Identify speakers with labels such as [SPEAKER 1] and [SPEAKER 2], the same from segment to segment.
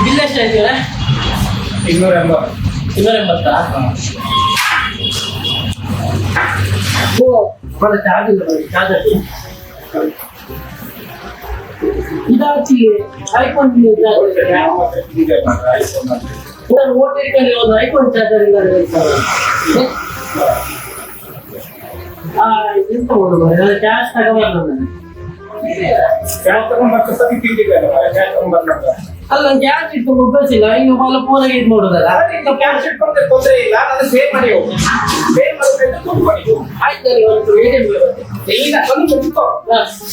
[SPEAKER 1] Bill ಎಷ್ಟು ಹೇಳ್ತೀರಾ
[SPEAKER 2] ಇನ್ನೂರ ಎಂಬತ್ತು
[SPEAKER 1] ಇನ್ನೂರ ಎಂಬತ್ತಾ ಓ ಬರ ಚಾರ್ಜ್ ಇಲ್ಲ ಚಾರ್ಜ್ ಇದಾಚಿ ಐಫೋನ್ ನಾನು ಓಟ್ ಇಟ್ಕೊಂಡು ಒಂದು ಐಫೋನ್ ಚಾರ್ಜರ್ ಇಲ್ಲ ಆ ಎಂತ ಮಾಡುವ ಚಾರ್ಜ್ ತಗೋಬಾರ್ದು ನಾನು.
[SPEAKER 2] ಕ್ಯಾಶ್ ತಗೊಂಡ್ಬರ್ತಾರೆ ಸರಿ ತಿಂದಿದ್ದಾರೆ ಕ್ಯಾಶ್ ತಗೊಂಡ್ಬರ್ತಾರೆ
[SPEAKER 1] ಅಲ್ಲ ನಂಗೆ ಕ್ಯಾಶ್ ಮೊಬೈಲ್ಸ್ ಇಲ್ಲ ಇನ್ನು ಮೊಬೈಲ್ ಪೂರ ಇದು ಮಾಡೋದಲ್ಲ.
[SPEAKER 2] ನೀವು ಕ್ಯಾಶ್ ಇಟ್ಕೊಂಡ್ರೆ ತೊಂದರೆ ಇಲ್ಲ ನಾನು ಸೇವ್ ಮಾಡಿ ಹೋಗಿ. ಪೇ ಮಾಡೋದ್ರಿಂದ ದುಡ್ಡು ಮಾಡಿ ಹೋಗು
[SPEAKER 1] ಆಯ್ತು ನನಗೆ ಒಂದು ಬರುತ್ತೆ.
[SPEAKER 2] ಈಗ ಒಂದು ನಿಂತ್ಕೋ.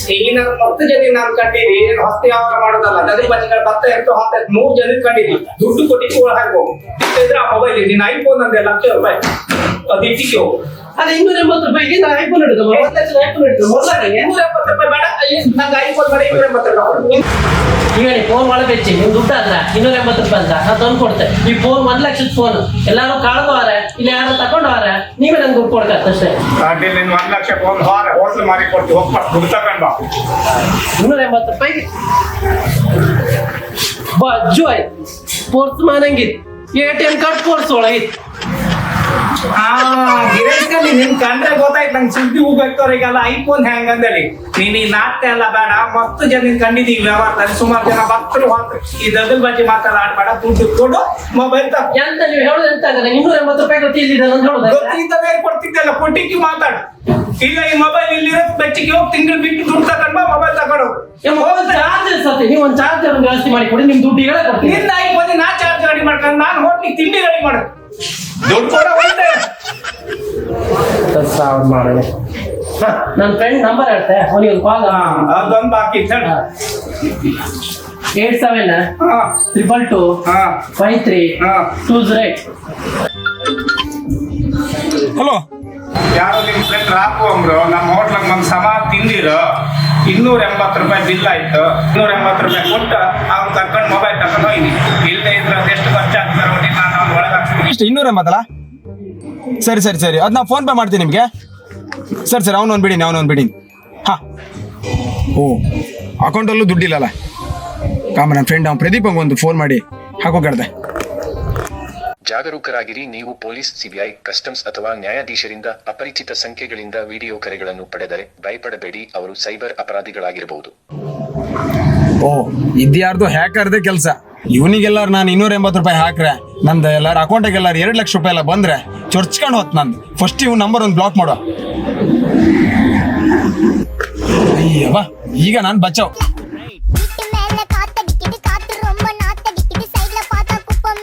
[SPEAKER 2] ತೆಂಗಿನ ಹತ್ತು ಜನ ನಾನು ಕಂಡಿರಿ ಹಸ್ತಿ ವ್ಯವಹಾರ ಮಾಡೋದಲ್ಲ ನದಿ ಬಜ್ಜಿಗಳು ಭತ್ತ ಎಷ್ಟು ಹತ್ತು ನೂರು ಜನ ಕಂಡಿರಿ ದುಡ್ಡು ಕೊಟ್ಟಿ ಕೂಡ ಹಾಕ್ಬೋದು ಇದ್ರೆ ಆ ಮೊಬೈಲ್ ನಿನ್ನ ಐಫೋನ್ ಅಂದೆ ಲಕ್ಷ ರೂಪಾಯಿ. ಅದು ಇಟ್ಟಿಗೆ ಹೋಗು.
[SPEAKER 1] ಅದೇ ಇನ್ನೂರ ಎಂಬತ್ತು ರೂಪಾಯಿಗೆ ನಾನು ಐಫೋನ್ ಹಿಡಿದು ಒಂದು ಲಕ್ಷ ಐಫೋನ್ ಹಿಡಿದು ಮೊದಲಾಗೆ
[SPEAKER 2] ಇನ್ನೂರ ಎಪ್ಪತ್ತು ರೂಪಾಯಿ ಬೇಡ. ನಂಗೆ ಐಫೋನ್ ಬೇಡ ಇನ್ನೂರ ಎಂಬತ್ತು ರೂಪಾಯಿ
[SPEAKER 1] ಈಗ ನೀವು ಫೋನ್ ಒಳಗೆ ಹೆಚ್ಚಿ ನೀವು ದುಡ್ಡು ಅದ್ರ ಇನ್ನೂರ ಎಂಬತ್ತು ರೂಪಾಯಿ ಅಂತ ನಾನು ತಂದು ಕೊಡ್ತೆ ಈ ಫೋನ್ ಒಂದು ಲಕ್ಷದ ಫೋನ್ ಎಲ್ಲಾರು ಕಳ್ದವಾರ ಇಲ್ಲ ಯಾರು ತಗೊಂಡವಾರ ನೀವೇ ನಂಗೆ ದುಡ್ಡು ಕೊಡ್ಕತ್ತ ಅಷ್ಟೇ.
[SPEAKER 2] ಇನ್ನು ಒಂದು ಲಕ್ಷ ಫೋನ್ ಹಾರ ಹೋಟ್ಲ್ ಮಾರಿ ಕೊಟ್ಟು ಹೋಗ್ಬಾ ದುಡ್ಡು ತಗೊಂಡ್ ಬಾ.
[SPEAKER 1] ಇನ್ನೂರ ಎಂಬತ್ತು ರೂಪಾಯಿಗೆ. ಬಜ್ಜು ಆಯ್ತು sports ಮಾನಂಗಿತ್ತು A T M card sports ಒಳಗಿತ್ತು
[SPEAKER 2] ಆ ನಿಮ್ ನಿನ್ ಕಂಡ್ರೆ ಗೊತ್ತಾಯ್ತು ನಂಗೆ ಸುದ್ದಿ ಹೋಗ್ಬೇಕವ್ರಿಗೆಲ್ಲ ಐಫೋನ್ ಹೆಂಗ್ ಅಂದೇಳಿ ನೀನ್ ಈ ನಾಟಕ ಎಲ್ಲ ಬೇಡ ಮಸ್ತ್ ಜನ ಕಂಡಿದೀವಿ ವ್ಯವಹಾರದಲ್ಲಿ ಸುಮಾರು ಜನ ಭಕ್ತರು ಹೋಗ್ತಾರೆ. ಈ ದಗಲ್ ಬಗ್ಗೆ ಮಾತಾಡಬೇಡ ದುಡ್ಡು ಕೊಡು ಮೊಬೈಲ್
[SPEAKER 1] ಎಂತ ನೀವು ಹೇಳೋದು ಎಂತ ಅಂದ್ರೆ ಇನ್ನೂರ ಎಂಬತ್ತು ರೂಪಾಯಿ ಗೊತ್ತಿಲ್ಲ
[SPEAKER 2] ಗೊತ್ತಿದ್ದವೇ ಕೊಡ್ತಿದ್ದಲ್ಲ ಕೊಟ್ಟಿಕ್ಕಿ ಮಾತಾಡು. ಈಗ ಈ ಮೊಬೈಲ್ ಇಲ್ಲಿರೋ ಬೆಚ್ಚಿಗೆ ಹೋಗಿ ತಿಂಗಳು ಬಿಟ್ಟು ದುಡ್ಡು ತಗೊಂಡ್ ಬಾ ಮೊಬೈಲ್ ತಗೊಂಡು.
[SPEAKER 1] ಚಾರ್ಜರ್ ಸತ್ತೆ ನೀವು ಒಂದು ಚಾರ್ಜರ್ ವ್ಯವಸ್ಥೆ ಮಾಡಿ ಕೊಡಿ ನಿಮ್ ದುಡ್ಡು ಹೇಳ ಕೊಡ್ತೀನಿ.
[SPEAKER 2] ನಿನ್ನ ಐಫೋನ್ ನಾ ಚಾರ್ಜ್ ರೆಡಿ ಮಾಡ್ಕೊಂಡು ನಾನು ಹೋಟ್ಲಿಗೆ ತಿಂಡಿ ರೆಡಿ ಮಾಡು. ದುಡ್ಡು ಕೊಡ
[SPEAKER 1] ಸಾವಿರ ಮಾಡೋಣ. ನನ್ನ ಫ್ರೆಂಡ್ ನಂಬರ್ ಹೇಳ್ತೆ. ಅವನಿಗೆ ಒಂದು ಕಾಲ್
[SPEAKER 2] ಹಾ ಅದೊಂದು ಬಾಕಿ ಹೇಳು.
[SPEAKER 1] ಏಟ್ ಸೆವೆನ್
[SPEAKER 2] ಹಾ.
[SPEAKER 1] ಟ್ರಿಪಲ್ ಟು
[SPEAKER 2] ಹಾ.
[SPEAKER 1] ಫೈವ್ ತ್ರೀ
[SPEAKER 2] ಹಾ.
[SPEAKER 1] Two zero eight
[SPEAKER 3] hello.
[SPEAKER 2] ಯಾರೋ ನಿಮ್ ಫ್ರೆಂಡ್ ರಾಕು ಅಂದ್ರು ನಮ್ಮ ಹೋಟ್ಲಾಗ ನಮ್ಮ ಸಮ ತಿಂದಿರು. ಇನ್ನೂರ ಎಂಬತ್ತು ರೂಪಾಯಿ ಬಿಲ್ ಆಯ್ತು. ಇನ್ನೂರ ಎಂಬತ್ತು ರೂಪಾಯಿ ಕೊಟ್ಟು ಅವ್ನು ಕರ್ಕೊಂಡು ಮೊಬೈಲ್ ತಗೊಂಡು ಹೋಗಿ ಹಾಕ್ತೀನಿ
[SPEAKER 3] ಇನ್ನೂರ ಎಂಬತ್ತಲ್ಲ ಸರಿ ಸರಿ ಸರಿ. ಅದು ನಾವು ಫೋನ್ ಪೇ ಮಾಡ್ತೀನಿ ನಿಮಗೆ. ಸರಿ ಸರಿ ಅವನೊಂದು ಬಿಡೀನಿ ಅವನೊಂದು ಬಿಡೀನಿ ಹಾಂ. ಓ ಅಕೌಂಟಲ್ಲೂ ದುಡ್ಡಿಲ್ಲಲ್ಲ ಕಾಮ ನನ್ನ ಫ್ರೆಂಡ್ ಅವ್ನು ಪ್ರದೀಪ್ ಒಂದು ಫೋನ್ ಮಾಡಿ. ಹಾಕೋಕಡ್ದೆ
[SPEAKER 4] ಜಾಗರೂಕರಾಗಿರಿ ನೀವು ಪೊಲೀಸ್ ಸಿಬಿಐ ಕಸ್ಟಮ್ಸ್ ಅಥವಾ ನ್ಯಾಯಾಧೀಶರಿಂದ ಅಪರಿಚಿತ ಸಂಖ್ಯೆಗಳಿಂದ ವಿಡಿಯೋ ಕರೆಗಳನ್ನು ಪಡೆದರೆ ಭಯಪಡಬೇಡಿ ಅವರು ಸೈಬರ್ ಅಪರಾಧಿಗಳಾಗಿರಬಹುದು.
[SPEAKER 3] ಓ ಇದ್ಯಾರ್ದು ಹ್ಯಾಕರ್ದೇ ಕೆಲಸ. ಇವನಿಗೆಲ್ಲಾರು ನಾನು ಇನ್ನೂರ ಎಂಬತ್ತು ರೂಪಾಯಿ ಹಾಕ್ರೆ, ನಂದು ಎಲ್ಲಾರ ಅಕೌಂಟಿಗೆ ಎಲ್ಲಾರು ಎರಡು ಲಕ್ಷ ರೂಪಾಯಿ ಎಲ್ಲ ಬಂದ್ರೆ ಚೊರ್ಚ್ಕೊಂಡು ಹೋತ್ ನಂದು. ಫಸ್ಟ್ ಇವ್ ನಂಬರ್ ಒಂದು ಬ್ಲಾಕ್ ಮಾಡುವ ಅಯ್ಯವ್ವ, ಈಗ ನಾನು ಬಚಾವ್.